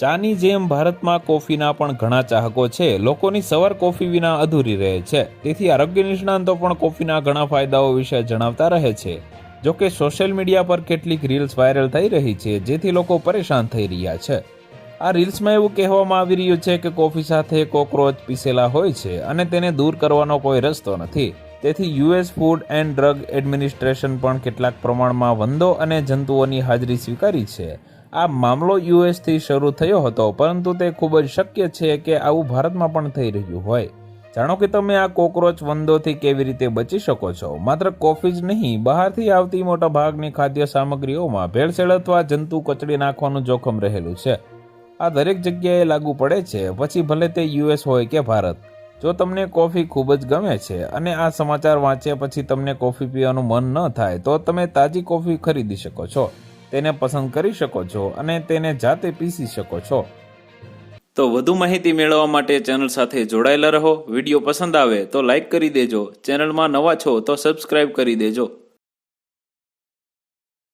ચાની જેમ ભારતમાં કોફીના પણ ઘણા ચાહકો છે. લોકોની સવાર કોફી વિના અધૂરી રહે છે. તેથી આરોગ્ય નિષ્ણાંતો પણ કોફીના ઘણા ફાયદાઓ વિશે જણાવતા રહે છે. જોકે સોશિયલ મીડિયા પર કેટલીક રીલ્સ વાયરલ થઈ રહી છે, જેથી લોકો પરેશાન થઈ રહ્યા છે. આ રીલ્સમાં એવું કહેવામાં આવી રહ્યું છે કે કોફી સાથે કોકરોચ પીસેલા હોય છે અને તેને દૂર કરવાનો કોઈ રસ્તો નથી. તેથી US Food and Drug Administration પણ કેટલાક પ્રમાણમાં વંદો અને જંતુઓની હાજરી સ્વીકારી છે. આ મામલો યુએસથી શરૂ થયો હતો, પરંતુ તે ખૂબ જ શક્ય છે કે આવું ભારતમાં પણ થઈ રહ્યું હોય. જાણો કે તમે આ કોકરોચ વંદોથી કેવી રીતે બચી શકો છો? માત્ર કોફી જ નહીં, બહારથી આવતી મોટા ભાગની ખાદ્ય સામગ્રીઓમાં ભેળસેળ અથવા જંતુ કચડી નાખવાનું જોખમ રહેલું છે. આ દરેક જગ્યાએ લાગુ પડે છે, પછી ભલે તે યુએસ હોય કે ભારત. જો તમને કોફી ખૂબ જ ગમે છે અને આ સમાચાર વાંચ્યા પછી તમને કોફી પીવાનું મન ન થાય, તો તમે તાજી કોફી ખરીદી શકો છો, તેને પસંદ કરી શકો છો અને તેને જાતે પીસી શકો છો. તો વધુ માહિતી મેળવવા માટે ચેનલ સાથે જોડાયેલા રહો. વીડિયો પસંદ આવે તો લાઈક કરી દેજો. ચેનલમાં નવા છો તો સબસ્ક્રાઇબ કરી દેજો.